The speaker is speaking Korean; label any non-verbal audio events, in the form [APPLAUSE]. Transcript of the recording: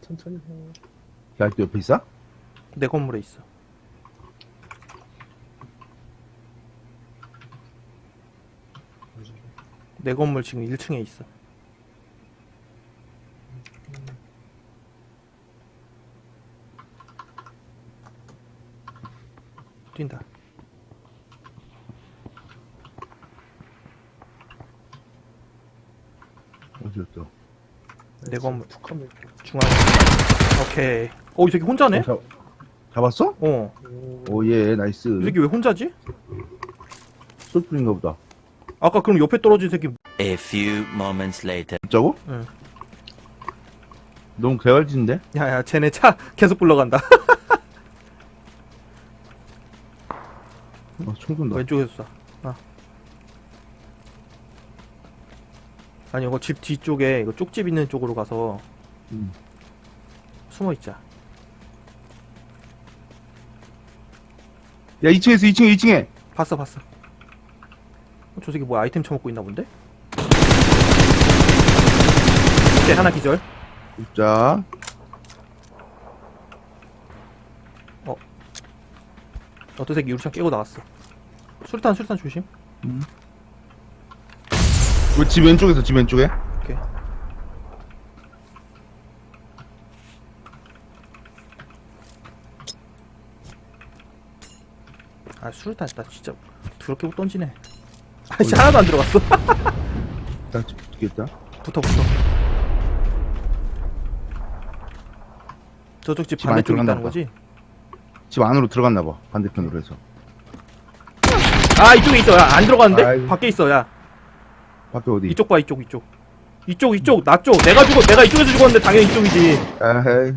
천천히 해. 야, 또 옆에 있어? 내 건물에 있어. 내 건물 지금 1층에 있어. 뛴다. 어디였어? 내 건물 툭하면 중앙. 오케이. 어, 이 새끼 혼자네? 어, 잡, 잡았어? 어. 오, 예, 나이스. 이 새끼 왜 혼자지? 솔플인가 보다. 아까 그럼 옆에 떨어진 새끼 A few moments later. 진짜고? 응. 너무 개활진데? 야야 쟤네 차 [LAUGHS] 계속 불러간다 어, [LAUGHS] 총 쏜다. 왼쪽에서 쏴 아. 아니 이거 집 뒤쪽에 이거 쪽집 있는 쪽으로 가서 음. 숨어 있자. 야, 2층에서 2층에, 2층에! 봤어 봤어. 어, 저 새끼 뭐 아이템 처먹고 있나 본데? 오케이 하나 기절. 자, 어떤 새끼 유리창 깨고 나왔어. 수류탄 수류탄 조심 그 집 왼쪽에서 집 왼쪽에? 오케이 아 수류탄 나 진짜 더럽게 못 던지네 아 진짜 하나도 안 들어갔어 [LAUGHS] 나 집, 붙겠다. 붙어 붙어 저쪽 집 집 안에 반대쪽에 들어갔나 있다는. 거지? 집 안으로 들어갔나 봐. 반대편으로 해서. 아 이쪽에 있어 야 안 들어갔는데? 아이고. 밖에 있어 야 밖에 어디? 이쪽 봐 이쪽 이쪽 이쪽 이쪽 나 쪽 내가 죽어 내가 이쪽에서 죽었는데 당연히 이쪽이지 아헤이.